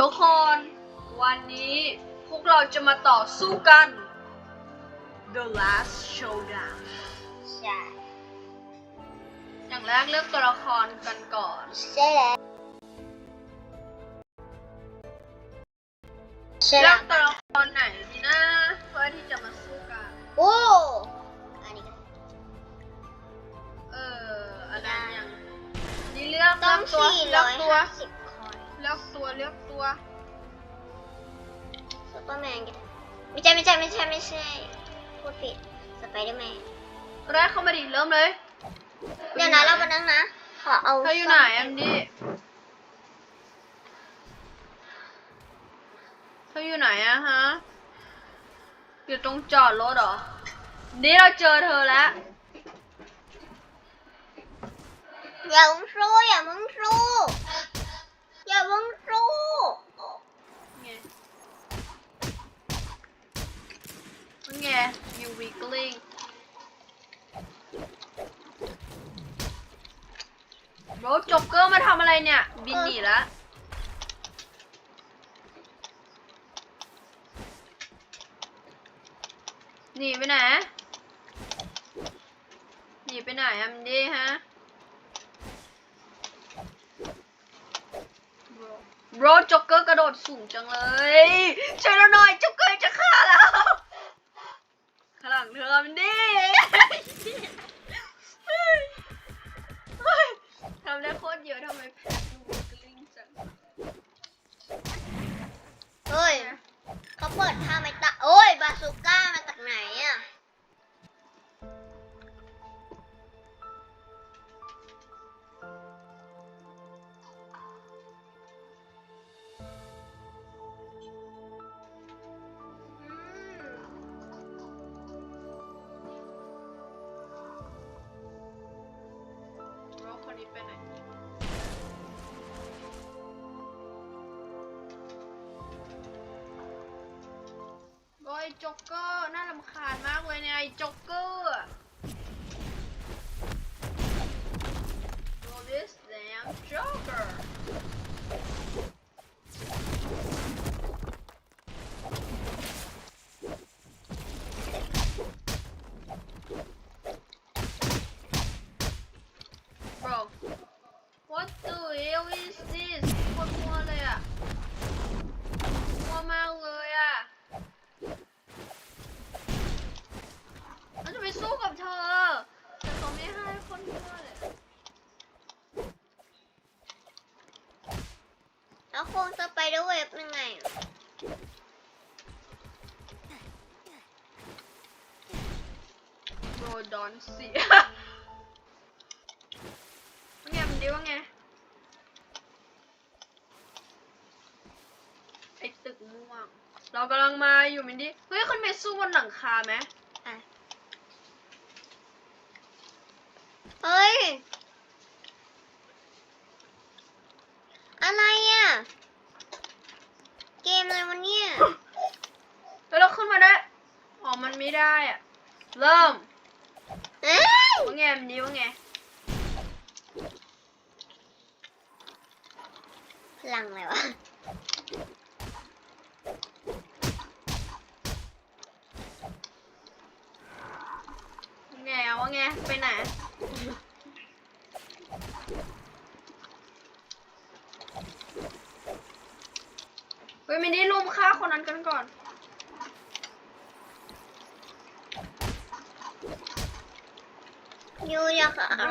ทุกคนวันนี้พวกเราจะมาต่อสู้กัน The Last Showdown ใช่ อย่างแรกเลือกตัวละครกันก่อน ใช่แล้วใช่เลืแล้อวกตัวละครไหนดีนะเพื่อที่จะมาสู้กัน โอ้อันนี้ก็ เอออะไรอย่างนี่เลือกต้องเลือกตัวสี่เลืร้ออกยตัวห้าสิบคอยเลือกตัวเลือกตัวซูเปอร์แมนก็ได้ไม่ใช่ไม่ใช่ไม่ใช่ไม่ใช่พูดผิดสไปเดอร์แมนแรกเข้ามาดิเริ่มเลย เดี๋ยวนะเราไปนั่งนะ ขอเอาเธออยู่ไหนแอมดี้เธออยู่ไหนอะฮะ อยู่ตรงจอดรถเหรอ นี่เราเจอเธอแล้วอย่ามึงสู้อย่ามึงสู้ อย่ามึงสู้ไงไง you wiggling โรจ็อกเกอร์มาทำอะไรเนี่ย บินหนีแล้วหนีไปไหน หนีไปไหนอะมันดีฮะ โรจ็อกเกอร์กระโดดสูงจังเลยช่วยเราหน่อยจ็อกเกอร์จะฆ่าเราข้างหลังเธอมันดี จ็อกเกอร์น่ารำคาญมากเลยเนี่ยไอ้จ็อกเกอร์อะ Well, this damn Joker. Bro, what the hell is this? โคตรมัวเลยอะมัวมากเลยอะเราจะไปสู้กับเธอ แต่เขาไม่ให้คนมัวเลย แล้วโคงสไปเดอร์เวฟยังไงอะ โร ดอนเสียว่าไงมันดีว่าไง ไอตึกม่วง เรากำลังมาอยู่มินดี้ เฮ้ยคนเมสู้บนหลังคาไหมอะ เฮ้ย อะไรอะ เกมอะไรวะเนี่ย แล้วเราขึ้นมาได้ อ๋อ มันไม่ได้อะเริ่มเอ้ย ว่าไงมันดีว่าไงพลังอะไรวะว่าไงว่าไงไปไหนเฮ้ยมินดี้ลุมฆ่าคนนั้นกันก่อน ยูอยากเอา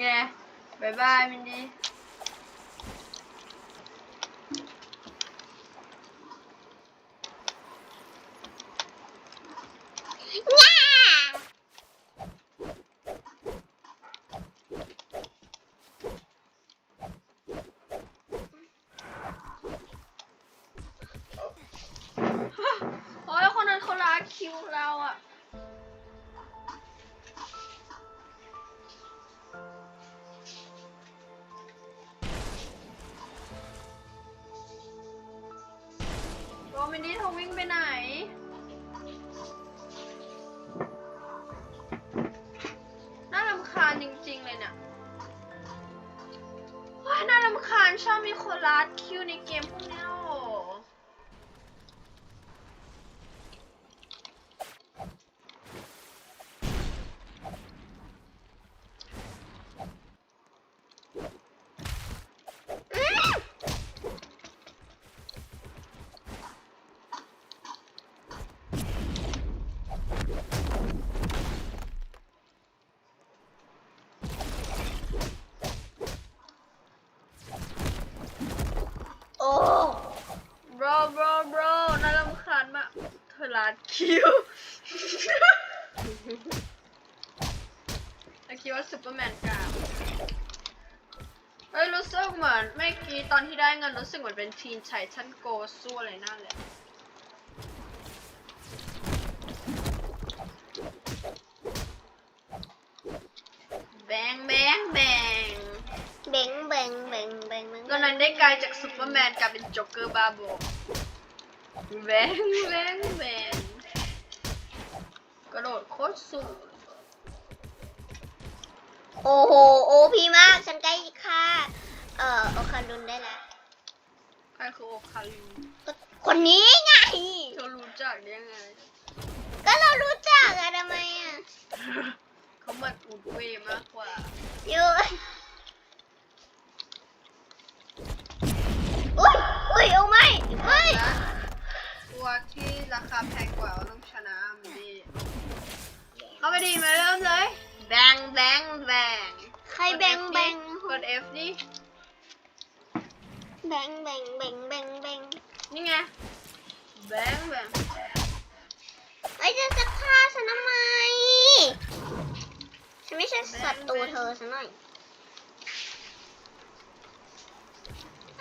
ไงบ ไหน น่ารำคาญจริงๆเลยเนี่ยว้าน่ารำคาญชอบมีคนรัดคิวในเกมพวก เธอรัดคิวไอคิดว่าซูเปอร์แมนกาวเฮ้ยรู้สึกเหมือนเมื่อกี้ตอนที่ได้เงินรู้สึกเหมือนเป็นทีนไททันโกสู้อะไรนั่นแหละแบงแบงแบงเบ่งเบ่งเบ่งเบ่งเบ่งตอนนั้นได้กลายจากซูเปอร์แมนกลายเป็นจ็อกเกอร์บาโบ แบงแบงแบงกระโดดโคตรสูงโอ้โห โอพีมาก ฉันใกล้ค่า เอ่อ โอคารุนได้แล้วใครคือโอคาริก็คนนี้ไง เธอรู้จักได้ยังไง ก็เรารู้จักอะทำไมอะเขาเหมือนอุดเวย์มากกว่า อยู่อุ้ยอุ้ยเอาไม่ไม่ นะตัวที่ ราคาแพงกว่าต้องชนะมันดีเข้าไปดีมาเริ่มเลย แบงแบงแบงใครแบงแบงกด F ดิแบงแบงแบงแบงแบงนี่ไง แบงแบงไอ้ยจะจะฆ่าฉันทำไมฉันไม่ใช่ศัตรูเธอซะหน่อย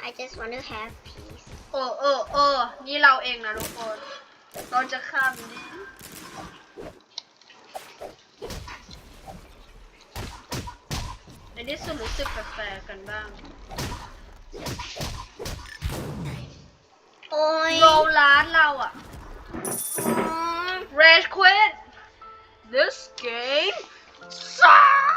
I just want to have peace เออเออเออนี่เราเองนะทุกคน เราจะข้ามนี้ในที่สุดรู้สึกแปลกๆกันบ้าง โอ้ยโรลาร์ดเราอะ Rage quit This game sucks